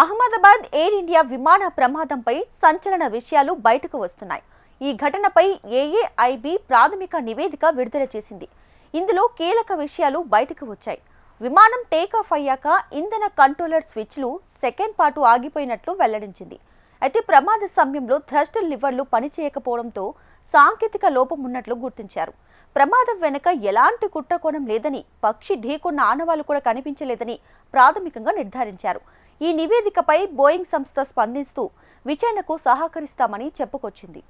Ahmedabad air India విమాన ప్రమాదంపై సంచలన విషయాలు బయటకు వస్తున్నాయి. ఈ ఘటనపై ఏఏఐబి ప్రాథమిక నివేదిక విడుదల చేసింది. ఇందులో కీలక విషయాలు బయటకు వచ్చాయి. విమానం టేకాఫ్ అయ్యాక ఇంధన కంట్రోలర్ స్విచ్లు సెకండ్ పాటు ఆగిపోయినట్లు వెల్లడించింది. అయితే ప్రమాద సమయంలో థ్రస్ట్ లివర్లు పనిచేయకపోవడంతో సాంకేతిక లోపం ఉన్నట్లు గుర్తించారు. ప్రమాదం వెనుక ఎలాంటి కుట్రకోణం లేదని పక్షి ఢీకొన్న ఆనవాళ్ళు కూడా కనిపించలేదని ప్రాథమికంగా నిర్ధారించారు. ఈ నివేదికపై బోయింగ్ సంస్థ స్పందిస్తూ విచారణకు సహకరిస్తామని చెప్పుకొచ్చింది.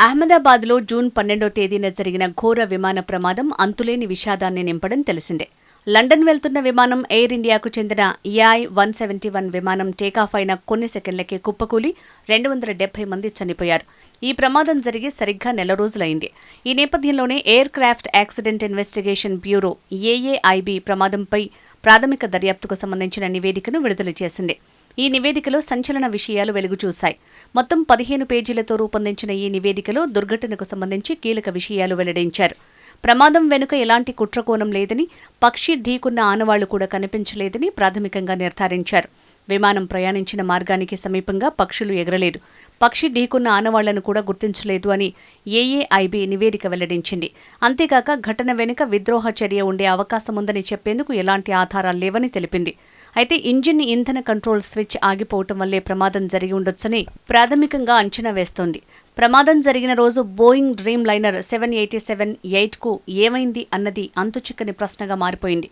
అహ్మదాబాద్లో జూన్ పన్నెండో తేదీన జరిగిన ఘోర విమాన ప్రమాదం అంతులేని విషాదాన్ని నింపడం తెలిసిందే. లండన్ వెళ్తున్న విమానం ఎయిర్ ఇండియాకు చెందిన ఏఐ వన్ సెవెంటీ వన్ విమానం టేకాఫ్ అయిన కొన్ని సెకండ్లకే కుప్పకూలి రెండు వందల డెబ్బై మంది చనిపోయారు. ఈ ప్రమాదం జరిగి సరిగ్గా నెల రోజులైంది. ఈ నేపథ్యంలోనే aircraft accident investigation bureau AAIB ప్రమాదంపై ప్రాథమిక దర్యాప్తుకు సంబంధించిన నివేదికను విడుదల చేసింది. ఈ నివేదికలో సంచలన విషయాలు వెలుగుచూశాయి మొత్తం పదిహేను పేజీలతో రూపొందించిన ఈ నివేదికలో దుర్ఘటనకు సంబంధించి కీలక విషయాలు వెల్లడించారు. ప్రమాదం వెనుక ఎలాంటి కుట్రకోణం లేదని పక్షి ఢీకున్న ఆనవాళ్ళు కూడా కనిపించలేదని ప్రాథమికంగా నిర్ధారించారు. విమానం ప్రయాణించిన మార్గానికి సమీపంగా పక్షులు ఎగరలేదు. పక్షి ఢీకున్న ఆనవాళ్ళను కూడా గుర్తించలేదు అని ఏఏఐబి నివేదిక వెల్లడించింది. అంతేకాక ఘటన వెనుక విద్రోహ చర్య ఉండే అవకాశముందని చెప్పేందుకు ఎలాంటి ఆధారాలు లేవని తెలిపింది. అయితే ఇంజిన్ ఇంధన కంట్రోల్ స్విచ్ ఆగిపోవటం వల్లే ప్రమాదం జరిగి ఉండొచ్చని ప్రాథమికంగా అంచనా వేస్తోంది. ప్రమాదం జరిగిన రోజు Boeing dreamliner seven eighty seven ఎయిట్కు ఏమైంది అన్నది అంతుచిక్కని ప్రశ్నగా మారిపోయింది.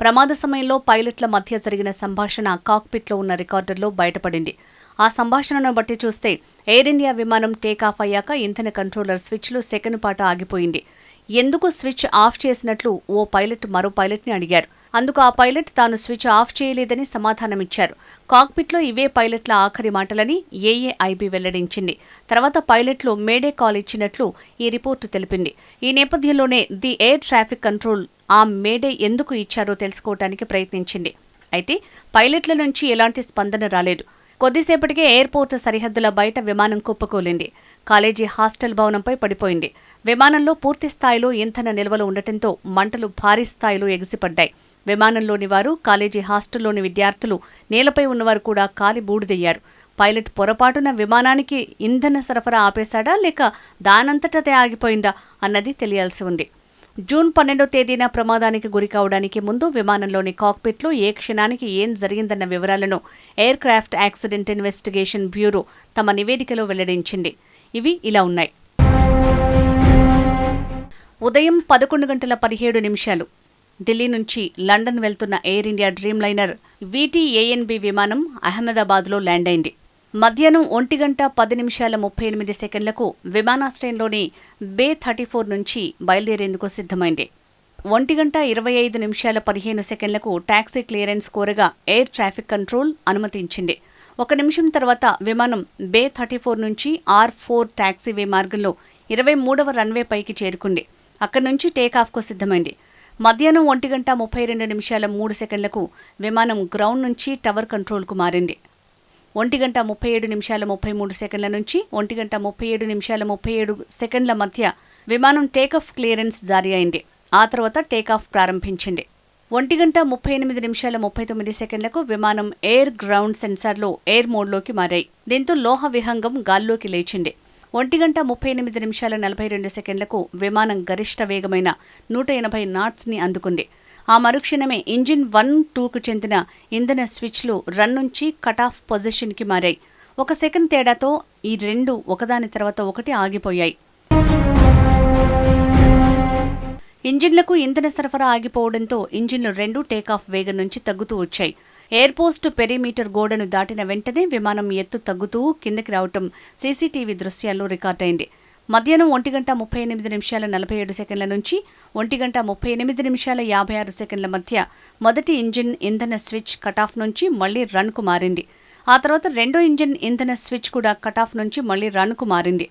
ప్రమాద సమయంలో పైలట్ల మధ్య జరిగిన సంభాషణ కాక్పిట్లో ఉన్న రికార్డర్లో బయటపడింది. ఆ సంభాషణను బట్టి చూస్తే ఎయిర్ ఇండియా విమానం టేకాఫ్ అయ్యాక ఇంధన కంట్రోలర్ స్విచ్లు సెకండ్ పాటు ఆగిపోయింది. ఎందుకు స్విచ్ ఆఫ్ చేసినట్లు ఓ పైలట్ మరో పైలట్ని అడిగారు. అందుకు ఆ పైలట్ తాను స్విచ్ ఆఫ్ చేయలేదని సమాధానమిచ్చారు. కాక్పిట్లో ఇవే పైలట్ల ఆఖరి మాటలని ఏఏఐబి వెల్లడించింది. తర్వాత పైలట్లు మేడే కాల్ ఇచ్చినట్లు ఈ రిపోర్టు తెలిపింది. ఈ నేపథ్యంలోనే ది ఎయిర్ ట్రాఫిక్ కంట్రోల్ ఆ మేడే ఎందుకు ఇచ్చారో తెలుసుకోవటానికి ప్రయత్నించింది. అయితే పైలట్ల నుంచి ఎలాంటి స్పందన రాలేదు. కొద్దిసేపటికే ఎయిర్పోర్ట్ సరిహద్దుల బయట విమానం కుప్పకూలింది. కాలేజీ హాస్టల్ భవనంపై పడిపోయింది. విమానంలో పూర్తి స్థాయిలో ఇంధన నిల్వలు ఉండటంతో మంటలు భారీ స్థాయిలో ఎగిసిపడ్డాయి. విమానంలోని వారు కాలేజీ హాస్టల్లోని విద్యార్థులు నేలపై ఉన్నవారు కూడా కాలి బూడిదయ్యారు. పైలట్ పొరపాటున విమానానికి ఇంధన సరఫరా ఆపేశాడా లేక దానంతటదే ఆగిపోయిందా అన్నది తెలియాల్సి ఉంది. జూన్ పన్నెండో తేదీన ప్రమాదానికి గురి కావడానికి ముందు విమానంలోని కాక్పిట్లో ఏ క్షణానికి ఏం జరిగిందన్న వివరాలను aircraft accident investigation bureau తమ నివేదికలో వెల్లడించింది. ఇవి ఇలా ఉన్నాయి. ఉదయం పదకొండు గంటల పదిహేడు నిమిషాలు. ఢిల్లీ నుంచి లండన్ వెళ్తున్న Air India dreamliner VTANB విమానం అహ్మదాబాద్లో ల్యాండ్ అయింది మధ్యాహ్నం ఒంటి గంట పది నిమిషాల ముప్పై ఎనిమిది సెకండ్లకు విమానాశ్రయంలోని బే థర్టీ ఫోర్ నుంచి బయలుదేరేందుకు సిద్ధమైంది. ఒంటి గంట ఇరవై ఐదు నిమిషాల పదిహేను సెకండ్లకు టాక్సీ క్లియరెన్స్ కోరగా ఎయిర్ ట్రాఫిక్ కంట్రోల్ అనుమతించింది. ఒక నిమిషం తర్వాత విమానం బే థర్టీ ఫోర్ నుంచి ఆర్ ఫోర్ టాక్సీవే మార్గంలో ఇరవై మూడవ రన్వే పైకి చేరుకుంది. అక్కడి నుంచి టేకాఫ్కు సిద్ధమైంది. మధ్యాహ్నం ఒంటి గంట ముప్పై రెండు నిమిషాల మూడు సెకండ్లకు విమానం గ్రౌండ్ నుంచి టవర్ కంట్రోల్కు మారింది. ఒంటి గంట ముప్పై ఏడు నిమిషాల ముప్పై మూడు సెకండ్ల నుంచి ఒంటి గంట ముప్పై ఏడు నిమిషాల ముప్పై ఏడు సెకండ్ల మధ్య విమానం టేకాఫ్ క్లియరెన్స్ జారీ అయింది. ఆ తర్వాత టేకాఫ్ ప్రారంభించింది. ఒంటి గంట ముప్పై ఎనిమిది నిమిషాల ముప్పై తొమ్మిది సెకండ్లకు విమానం ఎయిర్ గ్రౌండ్ సెన్సార్లో ఎయిర్ మోడ్లోకి మారాయి. దీంతో లోహ విహంగం గాల్లోకి లేచింది. ఒంటి గంట ముప్పై ఎనిమిది నిమిషాల నలభై రెండు సెకండ్లకు విమానం గరిష్ట వేగమైన నూట ఎనభై నాట్స్ని అందుకుంది. ఆ మరుక్షణమే ఇంజిన్ వన్ టూకు చెందిన ఇంధన స్విచ్లు రన్ నుంచి కట్ ఆఫ్ పొజిషన్కి మారాయి. ఒక సెకండ్ తేడాతో ఈ రెండు ఒకదాని తర్వాత ఒకటి ఆగిపోయాయి. ఇంజిన్లకు ఇంధన సరఫరా ఆగిపోవడంతో ఇంజిన్లు రెండు టేకాఫ్ వేగం నుంచి తగ్గుతూ వచ్చాయి. ఎయిర్పోస్ట్ పెరిమీటర్ గోడను దాటిన వెంటనే విమానం ఎత్తు తగ్గుతూ కిందకి రావటం సీసీటీవీ దృశ్యాల్లో రికార్డైంది. మధ్యాహ్నం ఒంటి గంట ముప్పై ఎనిమిది నిమిషాల నలభై ఏడు సెకండ్ల నుంచి ఒంటి గంట ముప్పై ఎనిమిది నిమిషాల యాభై ఆరు సెకండ్ల మధ్య మొదటి ఇంజిన్ ఇంధన స్విచ్ కటాఫ్ నుంచి మళ్ళీ రన్కు మారింది. ఆ తర్వాత రెండో ఇంజిన్ ఇంధన స్విచ్ కూడా కటాఫ్ నుంచి మళ్ళీ రన్కు మారింది.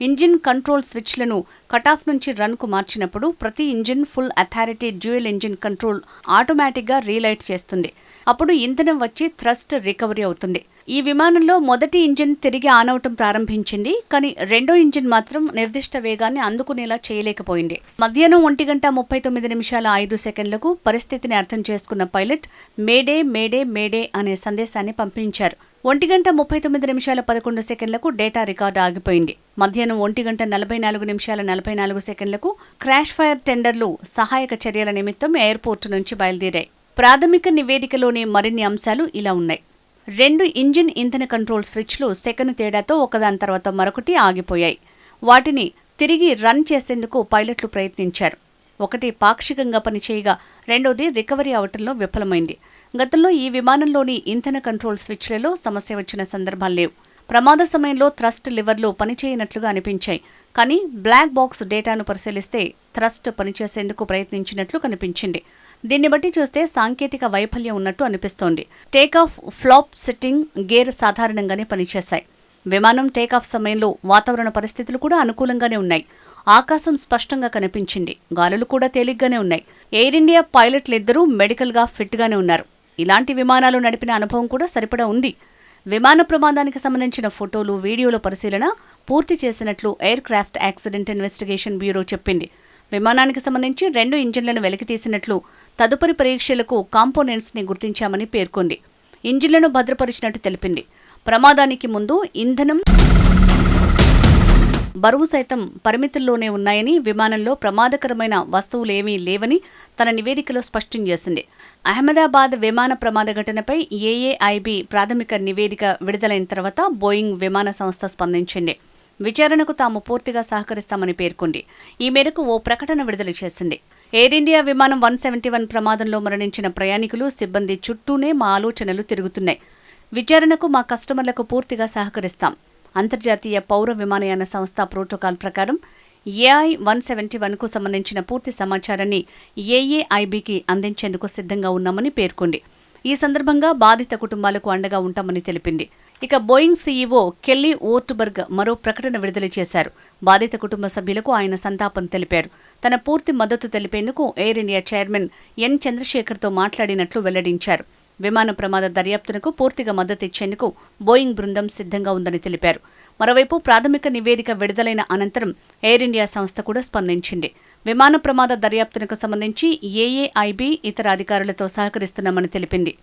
ఇంజిన్ కంట్రోల్ స్విచ్లను కటాఫ్ నుంచి రన్కు మార్చినప్పుడు ప్రతి engine full authority dual engine control ఆటోమేటిక్గా రీలైట్ చేస్తుంది. అప్పుడు ఇంధనం వచ్చి థ్రస్ట్ రికవరీ అవుతుంది. ఈ విమానంలో మొదటి ఇంజిన్ తిరిగి ఆన్ అవటం ప్రారంభించింది కానీ రెండో ఇంజిన్ మాత్రం నిర్దిష్ట వేగాన్ని అందుకునేలా చేయలేకపోయింది. మధ్యాహ్నం ఒంటి గంట ముప్పై తొమ్మిది నిమిషాల ఐదు సెకండ్లకు పరిస్థితిని అర్థం చేసుకున్న పైలట్ మేడే మేడే మేడే అనే సందేశాన్ని పంపించారు. ఒంటి గంట ముప్పై తొమ్మిది నిమిషాల పదకొండు సెకండ్లకు డేటా రికార్డు ఆగిపోయింది. మధ్యాహ్నం ఒంటి గంట నలభై నాలుగు నిమిషాల నలభై నాలుగు సెకండ్లకు క్రాష్ ఫైర్ టెండర్లు సహాయక చర్యల నిమిత్తం ఎయిర్పోర్టు నుంచి బయలుదేరాయి. ప్రాథమిక నివేదికలోని మరిన్ని అంశాలు ఇలా ఉన్నాయి. రెండు ఇంజిన్ ఇంధన కంట్రోల్ స్విచ్లు సెకను తేడాతో ఒకదాని తర్వాత మరొకటి ఆగిపోయాయి. వాటిని తిరిగి రన్ చేసేందుకు పైలట్లు ప్రయత్నించారు. ఒకటి పాక్షికంగా పనిచేయగా రెండోది రికవరీ అవటంలో విఫలమైంది. గతంలో ఈ విమానంలోని ఇంధన కంట్రోల్ స్విచ్లలో సమస్య వచ్చిన సందర్భాలు లేవు. ప్రమాద సమయంలో థ్రస్ట్ లివర్లు పనిచేయనట్లుగా అనిపించాయి. కానీ బ్లాక్ బాక్స్ డేటాను పరిశీలిస్తే థ్రస్ట్ పనిచేసేందుకు ప్రయత్నించినట్లు కనిపించింది. దీన్ని బట్టి చూస్తే సాంకేతిక వైఫల్యం ఉన్నట్టు అనిపిస్తోంది. టేకాఫ్ ఫ్లాప్ సెట్టింగ్ గేర్ సాధారణంగానే పనిచేశాయి. విమానం టేకాఫ్ సమయంలో వాతావరణ పరిస్థితులు కూడా అనుకూలంగానే ఉన్నాయి. ఆకాశం స్పష్టంగా కనిపించింది. గాలులు కూడా తేలిగ్గానే ఉన్నాయి. ఎయిర్ ఇండియా పైలట్లిద్దరూ మెడికల్గా ఫిట్గానే ఉన్నారు. ఇలాంటి విమానాలు నడిపిన అనుభవం కూడా సరిపడా ఉంది. విమాన ప్రమాదానికి సంబంధించిన ఫోటోలు వీడియోల పరిశీలన పూర్తి చేసినట్లు aircraft accident investigation bureau చెప్పింది. విమానానికి సంబంధించి రెండు ఇంజిన్లను వెలికితీసినట్లు తదుపరి పరీక్షలకు కాంపోనెంట్స్ని గుర్తించామని పేర్కొంది. ఇంజిన్లను భద్రపరిచినట్టు తెలిపింది. ప్రమాదానికి ముందు ఇంధనం బరువు సైతం పరిమితుల్లోనే ఉన్నాయని విమానంలో ప్రమాదకరమైన వస్తువులేమీ లేవని తన నివేదికలో స్పష్టం చేసింది. అహ్మదాబాద్ విమాన ప్రమాద ఘటనపై ఏఏఐబి ప్రాథమిక నివేదిక విడుదలైన తర్వాత బోయింగ్ విమాన సంస్థ స్పందించింది. విచారణకు తాము పూర్తిగా సహకరిస్తామని పేర్కొంది. ఈ మేరకు ఓ ప్రకటన విడుదల చేసింది. ఎయిర్ ఇండియా విమానం వన్ సెవెంటీ వన్ ప్రమాదంలో మరణించిన ప్రయాణికులు సిబ్బంది చుట్టూనే మా ఆలోచనలు తిరుగుతున్నాయి. విచారణకు మా కస్టమర్లకు పూర్తిగా సహకరిస్తాం. అంతర్జాతీయ పౌర విమానయాన సంస్థ ప్రోటోకాల్ ప్రకారం ఏఐ వన్ సెవెంటీ వన్కు సంబంధించిన పూర్తి సమాచారాన్ని ఏఏఐబికి అందించేందుకు సిద్ధంగా ఉన్నామని పేర్కొంది. ఈ సందర్భంగా బాధిత కుటుంబాలకు అండగా ఉంటామని తెలిపింది. ఇక బోయింగ్ సీఈఓ కెల్లీ ఓర్టుబర్గ్ మరో ప్రకటన విడుదల చేశారు. బాధిత కుటుంబ సభ్యులకు ఆయన సంతాపం తెలిపారు. తన పూర్తి మద్దతు తెలిపేందుకు ఎయిర్ ఇండియా చైర్మన్ ఎన్ చంద్రశేఖర్తో మాట్లాడినట్లు వెల్లడించారు. విమాన ప్రమాద దర్యాప్తునకు పూర్తిగా మద్దతిచ్చేందుకు బోయింగ్ బృందం సిద్ధంగా ఉందని తెలిపారు. మరోవైపు ప్రాథమిక నివేదిక విడుదలైన అనంతరం ఎయిర్ ఇండియా సంస్థ కూడా స్పందించింది. విమాన ప్రమాద దర్యాప్తునకు సంబంధించి ఏఏఐబి ఇతర అధికారులతో సహకరిస్తున్నామని తెలిపింది.